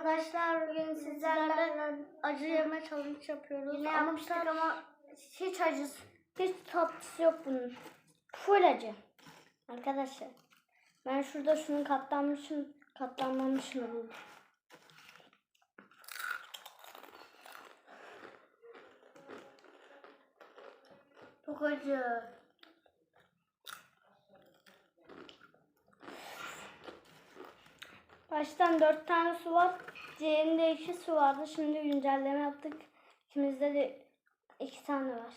arkadaşlar bugün sizlerle acı yeme challenge yapıyoruz. Yine ama yapmıştık ama hiç acısı. hiç tatlısı yok bunun. Full acı. Arkadaşlar ben şurada şunun katlanmışım katlanmamışını buldum. Çok acı. Baştan dört tane su var. Diğerinde iki su vardı. Şimdi güncelleme yaptık. İkimizde de iki tane var.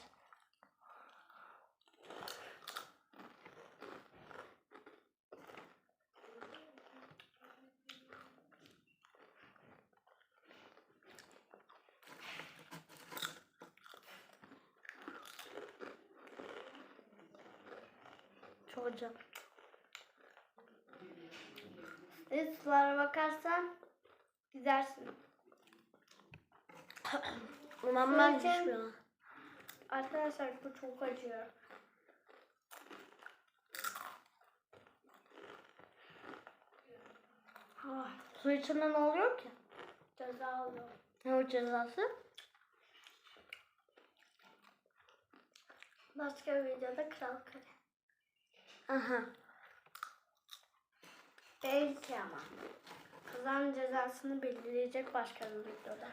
Çok. İşte sulara bakarsan gidersin. Ulan ben düşmüyor. Arkadaşlar bu çok acıyor. Ah, su içinde ne oluyor ki? Ceza alıyor. Ne o cezası? Başka bir videoda kral kare. Aha. Belki ama. Kızan cezasını belirleyecek başka bir videoda.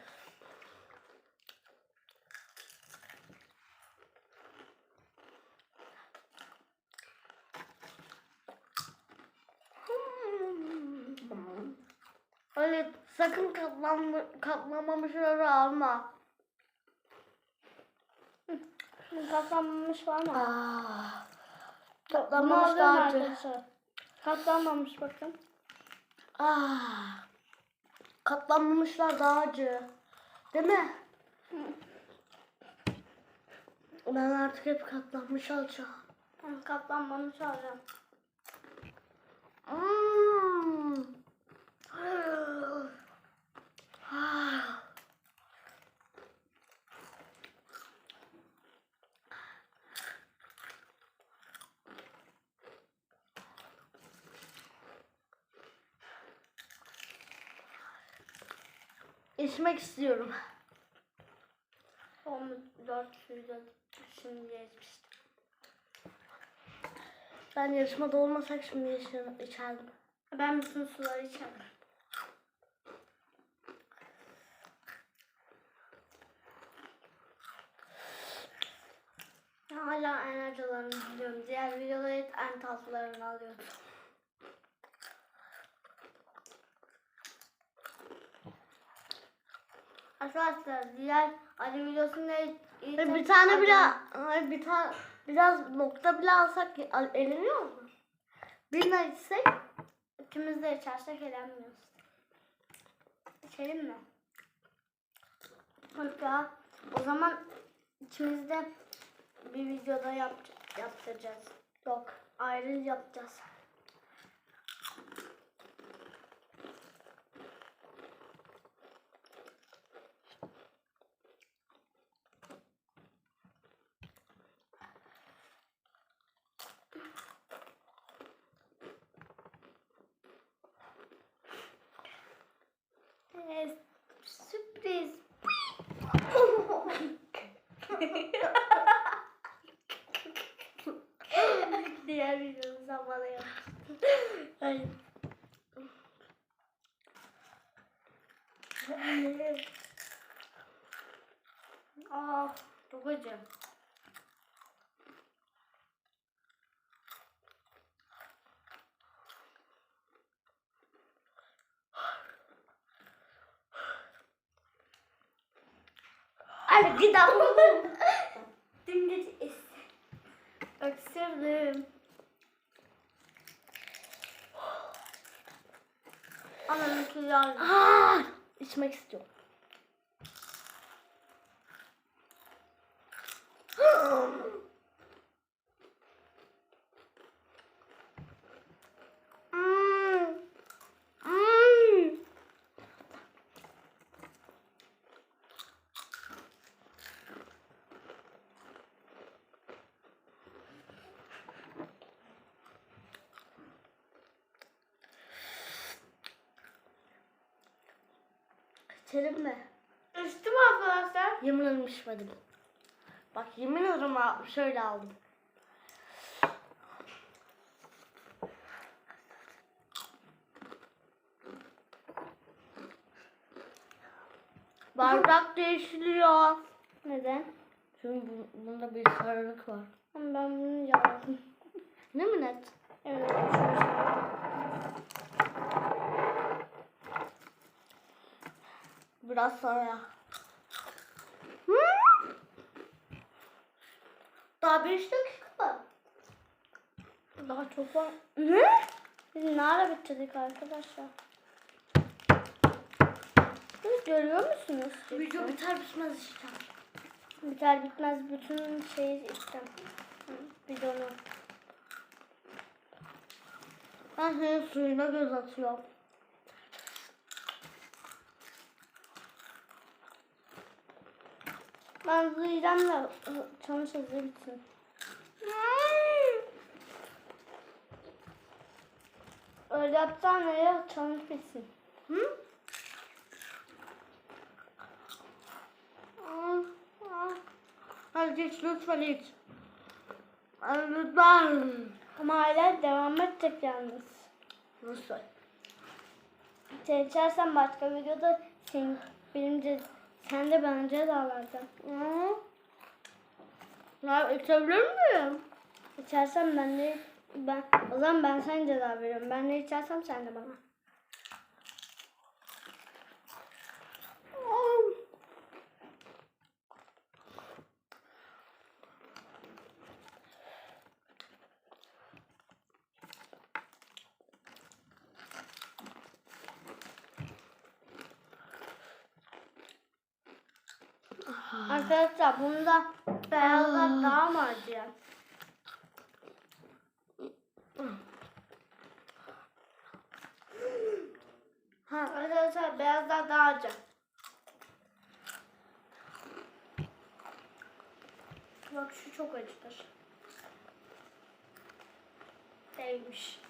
Öyle sakın katlanma, katlamamışları alma. Katlanmamış var mı? Bunu Katlanmamış daha. Katlanmamış bakın. Ah. Katlanmamışlar daha acı. Değil mi? Ben artık hep katlanmış alacağım. Ben katlanmamış alacağım. Mm. İçmek istiyorum. Son 4 suyu şimdi geçmiştim. Ben yarışmada olmasak şimdi içerdim. Ben bütün suları içerim. Hala en acılarını biliyorum. Diğer videoda hep en tatlılarını alıyorum. Arkadaşlar diğer acı videosunda bir tane bile ay, bir tane biraz nokta bile alsak al- eleniyor mu? Bir içsek ikimiz de içersek elenmiyoruz. İçelim mi? Hatta o zaman ikimiz de bir videoda yap, yaptıracağız. Yok ayrı yapacağız. Aa, çok acı. ay gidelim. Dümdüz. Öksürdüm. Ananın kıyar. Içmek istiyorum. İçelim mi? İçtim arkadaşlar. Yemin ederim içmedim. Bak yemin ederim şöyle aldım. Bardak değişiliyor. Neden? Çünkü bu- bunda bir sarılık var. Ama ben bunu yaladım. Ne mi net? Evet. şöyle. Biraz sonra. Daha beş dakika var. Daha çok var. Ne? Biz ne ara bitirdik arkadaşlar? Siz görüyor musunuz? Video biter bitmez işte. Biter bitmez bütün şeyi. Hı, Bidonu. Ben senin suyuna göz atıyorum. Ben hızlıyacağım da hı, çalış hızlı bitsin. Öyle yapsan ya çalış bitsin. Hı? Hadi iç lütfen iç. Hadi Lütfen. Ama hala devam edecek yalnız. Nasıl? Sen içersen başka videoda sen benim sen de alacaksın. Hı? Ya içebilir miyim? İçersen ben de ben o zaman ben sana ceza veriyorum. Ben de içersem sen de bana. Arkadaşlar bunda beyazlar daha mı acı? Ha. Arkadaşlar beyazlar daha acı. Bak şu çok acıdır. Değmiş.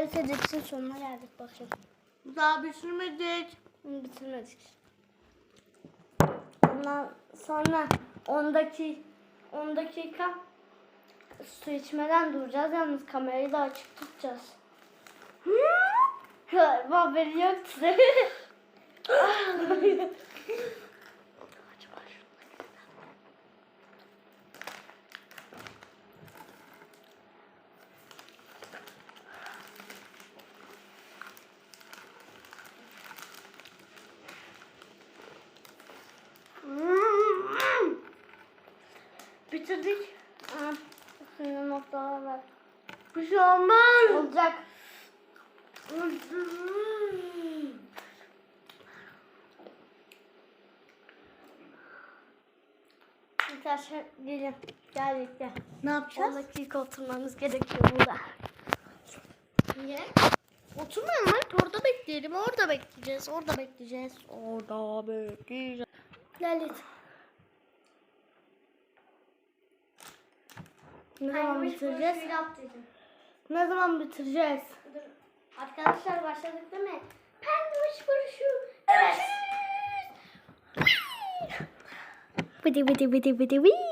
Neredeyse dipsin sonuna geldik bakayım. Daha bitirmedik. Bitirmedik. Bundan sonra 10 dakika 10 dakika su içmeden duracağız. Yalnız kamerayı da açık tutacağız. Haberi yoktu. Bitirdik. Aa, Suyun noktalar var. Bir şey olmaz. Olacak. Arkadaşlar gelin. Geldik gel. Ne 10 yapacağız? dakika oturmamız gerekiyor burada. Niye? Oturmayalım hadi orada bekleyelim. Orada bekleyeceğiz. Orada bekleyeceğiz. Orada bekleyeceğiz. Lalit. Ne zaman bitireceğiz? atlayacağım. Ne zaman bitireceğiz? Dur. Arkadaşlar başladık değil mi? Penguş vuruşu. Evet. Bıdı bıdı bıdı bıdı bıdı.